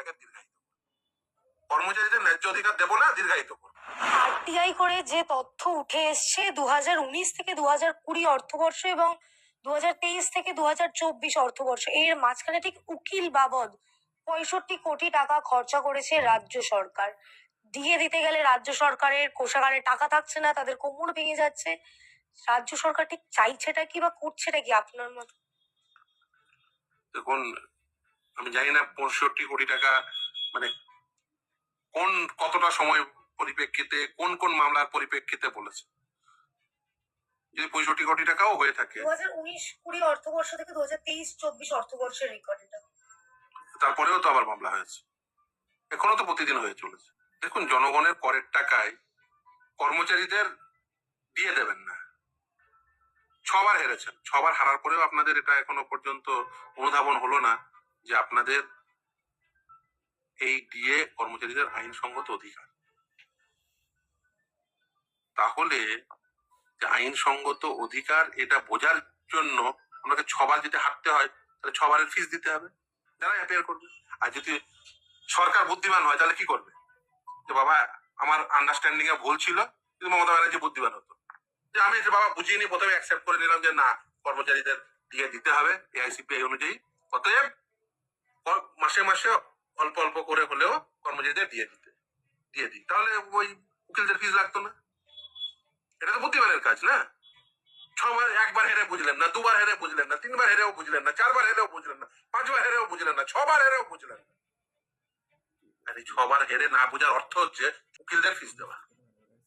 এটাকে দীর্ঘায়িত কর্মচারীদের ন্যায্য অধিকার দেবো না দীর্ঘায়িত করব। আরটিআই করে যে তথ্য উঠে এসছে দু থেকে দু হাজার কুড়ি অর্থবর্ষ এবং দু হাজার তেইশ থেকে দু হাজার চব্বিশ অর্থবর্ষ এর মাঝখানে ঠিক উকিল বাবদ পঁয়ষট্টি কোটি টাকা খরচা করেছে রাজ্য সরকার। দিয়ে দিতে গেলে রাজ্য সরকারের কোষাগারে টাকা থাকছে না তাদের কোমর ভেঙে যাচ্ছে। রাজ্য সরকার ঠিক চাইছেটা কি বা করছেটা কি আপনার মতো? দেখুন আমি জানি না পঁয়ষট্টি কোটি টাকা মানে কোন কতটা সময় পরিপ্রেক্ষিতে কোন কোন মামলার পরিপ্রেক্ষিতে বলেছে? যদি পঁয়ষট্টি কোটি টাকাও হয়ে থাকে। দু হাজার উনিশ কুড়ি অর্থবর্ষ থেকে দু হাজার তেইশ চব্বিশ অর্থবর্ষের রেকর্ড এটা। তারপরেও তো আবার মামলা হয়েছে। এখনও তো প্রতিদিন হয়ে চলেছে। দেখুন জনগণের করের টাকায় কর্মচারীদের দিয়ে দেবেন না। ছবার হেরেছেন। ছবার হারার পরেও আপনাদের এটা এখনও পর্যন্ত অনুধাবন হলো না। যে আপনাদের এই দিয়ে কর্মচারীদের আইনসঙ্গত অধিকার। তাহলে যে আইনসঙ্গত অধিকার এটা বোঝার জন্য আপনাকে ছবার যদি হাঁটতে হয়, তাহলে ছবারের ফিস দিতে হবে। যারা অ্যাপিয়ার করবে। আর যদি সরকার বুদ্ধিমান হয়, তাহলে কি করবে? যে বাবা, আমার আন্ডারস্ট্যান্ডিং এ ভুল ছিল, কিন্তু মমতা ব্যানার্জি বুদ্ধিমান হতো। যে আমি বাবা বুঝিয়ে নিয়ে প্রথমে অ্যাকসেপ্ট করে নিলাম যে না, কর্মচারীদের দিয়ে দিতে হবে এআইসিপিআই অনুযায়ী। অতএব মাসে মাসে অল্প অল্প করে হলেও কর্মচারীদের দিয়ে দিতে, দিয়ে দিই। তাহলে ওই উকিলদের ফিস লাগতো না। এটা তো বুদ্ধিমানের কাজ না? ছবার, একবার হেরে বুঝলেন না, দুবার হেরে বুঝলেন না, তিনবার হেরেও বুঝলেন না, চারবার হেরেও বুঝলেন না, পাঁচবার হেরেও বুঝলেন না, ছবার হেরেও বুঝলেন না। আর ছবার হেরে না বোঝার অর্থ হচ্ছে উকিলদের ফিস দেওয়া।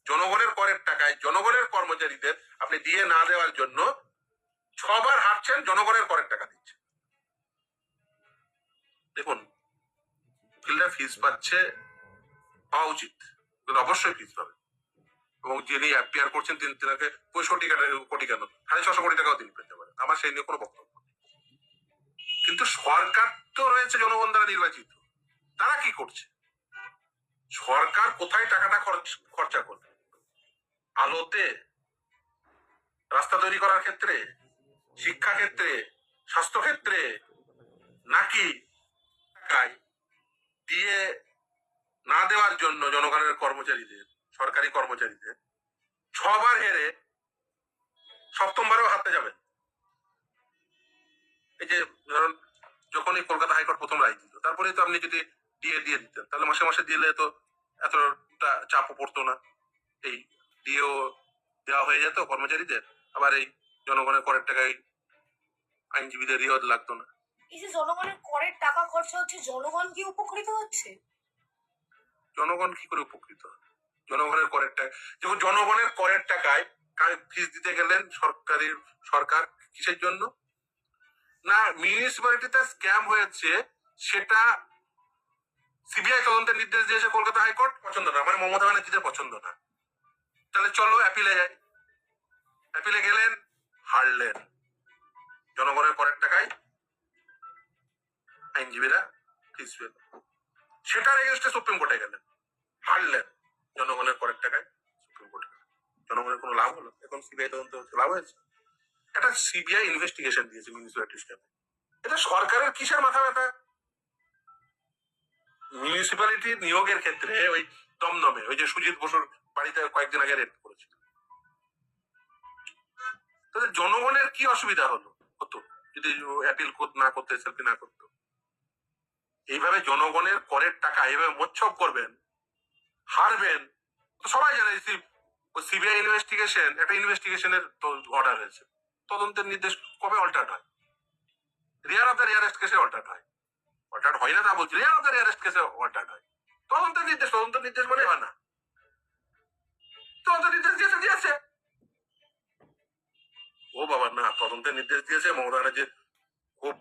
জনগণের করের টাকায় জনগণের কর্মচারীদের আপনি দিয়ে না দেওয়ার জন্য ছবার হাঁটছেন, জনগণের করের টাকা দিচ্ছে দেখুন উকিলরা ফিস পাচ্ছে, পাওয়া উচিত। অবশ্যই ফিস পাবে। এবং যিনি অ্যাপিয়ার করছেন, তিনি তিনাকে পঁয়ষট্টি কোটি কেন? সাড়ে ছশো কোটি টাকাও তিনি পেতে পারেন। আমার সেই নিয়ে কোনো বক্তব্য কিন্তু সরকার তো রয়েছে জনগণ দ্বারা নির্বাচিত। তারা কি করছে? সরকার কোথায় টাকাটা খরচ, খরচা করবে? আলোতে রাস্তা তৈরি করার ক্ষেত্রে শিক্ষা ক্ষেত্রে স্বাস্থ্য ক্ষেত্রে নাকি টাকায় দিয়ে না দেওয়ার জন্য জনগণের কর্মচারীদের, সরকারি কর্মচারীদের ছবার হেরে সপ্তমবারেও হারতে যাবেন। এই যে ধরুন যখন এই কলকাতা হাইকোর্ট প্রথম রায় দিল তারপরে তো আপনি যদি দিয়ে দিয়ে দিতেন, তাহলে মাসে মাসে দিলে তো এতটা চাপও পড়তো না। এই দিয়েও দেওয়া হয়ে যেত কর্মচারীদের, আবার এই জনগণের করের টাকায় আইনজীবীদের ইয়েও লাগতো না। এই যে জনগণের করের টাকা খরচা হচ্ছে, জনগণ কি উপকৃত হচ্ছে? জনগণ কি করে উপকৃত জনগণের করের টাকা যখন জনগণের করের টাকায় ফিস দিতে গেলেন সরকারি সরকার কিসের জন্য? না মিউনিসিপ্যালিটিতে স্ক্যাম হয়েছে, সেটা সিবিআই তদন্তের নির্দেশ দিয়েছে কলকাতা হাইকোর্ট, পছন্দ না। মানে মমতা ব্যানার্জিদের পছন্দ না। তাহলে চলো অ্যাপিলে যাই। অ্যাপিলে গেলেন, হারলেন। জনগণের করের টাকায় আইনজীবীরা ফিস সেটার এগেনস্টে সুপ্রিম কোর্টে গেলেন। হারলেন। জনগণের করের টাকায় সুপ্রিম কোর্টে। জনগণের কোনো লাভ হলো এখন সিবিআই তদন্ত হচ্ছে, লাভ হয়েছে। একটা সিবিআই ইনভেস্টিগেশন দিয়েছে মিউনিসিপ্যালিটি স্ক্যামে এটা সরকারের কিসের মাথা ব্যথা? মিউনিসিপ্যালিটি নিয়োগের ক্ষেত্রে ওই দমদমে, ওই যে সুজিত বসুর বাড়িতে কয়েকদিন আগে রেড করেছিল জনগণের কি অসুবিধা হলো? হতো। যদি অ্যাপিল না করতে সেলফি না করতো। এইভাবে জনগণের করের টাকা এইভাবে মোচ্ছব করবেন, হারবেন সবাই জানে সিবিআই ইনভেস্টিগেশন একটা ইনভেস্টিগেশনের অর্ডার হয়েছে তদন্তের নির্দেশ কবে অল্টার্ড হয়? রিয়ার অফ দ্য রিয়ারেস্ট কেসে অল্টার্ড হয়। অল্টার্ড হয় না তা বলছি রিয়ার অফ দ্য রিয়ারেস্ট কেসে অল্টার্ড হয়। তদন্তের নির্দেশ তদন্তের নির্দেশ মানে হয় না। তদন্তের নির্দেশ দিয়েছে দিয়েছে। ও বাবা, না, তদন্তের নির্দেশ দিয়েছে মমতা ব্যানার্জির খুব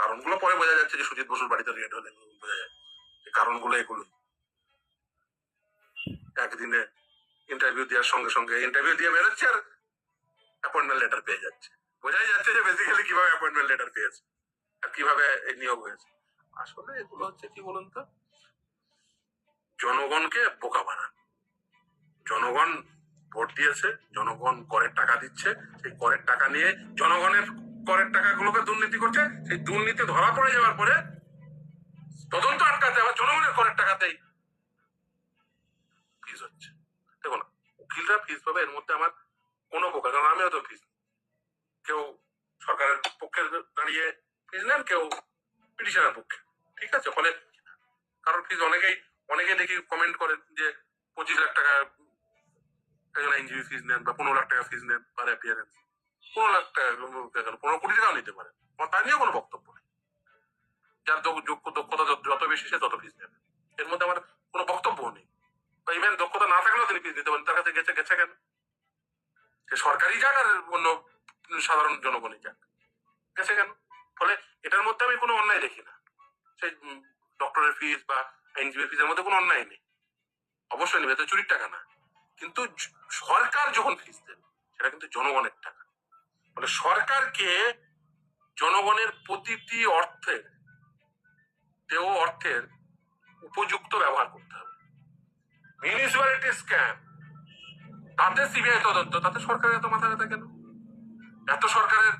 কারণগুলো পরে বোঝা যাচ্ছে যে সুজিত বসুর বাড়িতে রেড হলে বোঝা যায় কারণগুলো এগুলো একদিনে ইন্টারভিউ দেওয়ার সঙ্গে সঙ্গে ইন্টারভিউ দিয়ে বেরোচ্ছে আর অ্যাপয়েন্টমেন্ট লেটার পেয়ে যাচ্ছে। বোঝাই যাচ্ছে যে বেসিক্যালি কীভাবে অ্যাপয়েন্টমেন্ট লেটার পেয়েছে আর কীভাবে এই নিয়োগ হয়েছে। আসলে এগুলো হচ্ছে কি বলুন তো? জনগণকে বোকা বানান। জনগণ ভোট দিয়েছে, জনগণ করের টাকা দিচ্ছে, সেই করের টাকা নিয়ে জনগণের করের টাকাগুলোকে দুর্নীতি করছে, সেই দুর্নীতি ধরা পড়ে যাওয়ার পরে তদন্ত আটকাতে আবার জনগণের করের টাকাতেই। ফিস হচ্ছে। দেখুন, উকিলরা পাবে, এর মধ্যে আমার কোনো প্রকার কারণ আমিও তো কেউ সরকারের পক্ষে দাঁড়িয়ে ফিস নেন, কেউ পিটিশনের পক্ষে। ঠিক আছে, ফলে কারোর ফিস অনেকেই অনেকেই দেখি কমেন্ট করেন যে পঁচিশ লাখ টাকা একজন আইনজীবী ফিস নেন বা পনেরো লাখ টাকা ফিস নেন পার অ্যাপিয়ারেন্স পনেরো লাখ টাকা কেন পনেরো কোটি টাকাও নিতে পারেন তা নিয়েও কোনো বক্তব্য নেই। যার যোগ্য, দক্ষতা যত- বেশি সে তত ফিস নেবে। এর মধ্যে আমার কোনো বক্তব্য নেই। বা ইভেন দক্ষতা না থাকলেও তিনি ফিস দিতে পারেন। তার কাছে গেছে গেছে কেন? সে সরকারি যাক আর অন্য সাধারণ জনগণই যাক। গেছে কেন? ফলে এটার মধ্যে আমি কোনো অন্যায় দেখি না। সেই ডক্টরের ফিস বা আইনজীবীর ফিসের মধ্যে কোনো অন্যায় নেই। অবশ্যই নেবে তো চুরির টাকা না। কিন্তু সরকার যখন ফিস দেবে, সেটা কিন্তু জনগণের টাকা। ফলে সরকারকে জনগণের প্রতিটি অর্থের দেহ অর্থের উপযুক্ত ব্যবহার করতে হবে। মিউনিসিপ্যালিটি স্ক্যাম তাতে সিবিআই তদন্ত, তাতে সরকারের এত মাথা ব্যথা কেন? এত সরকারের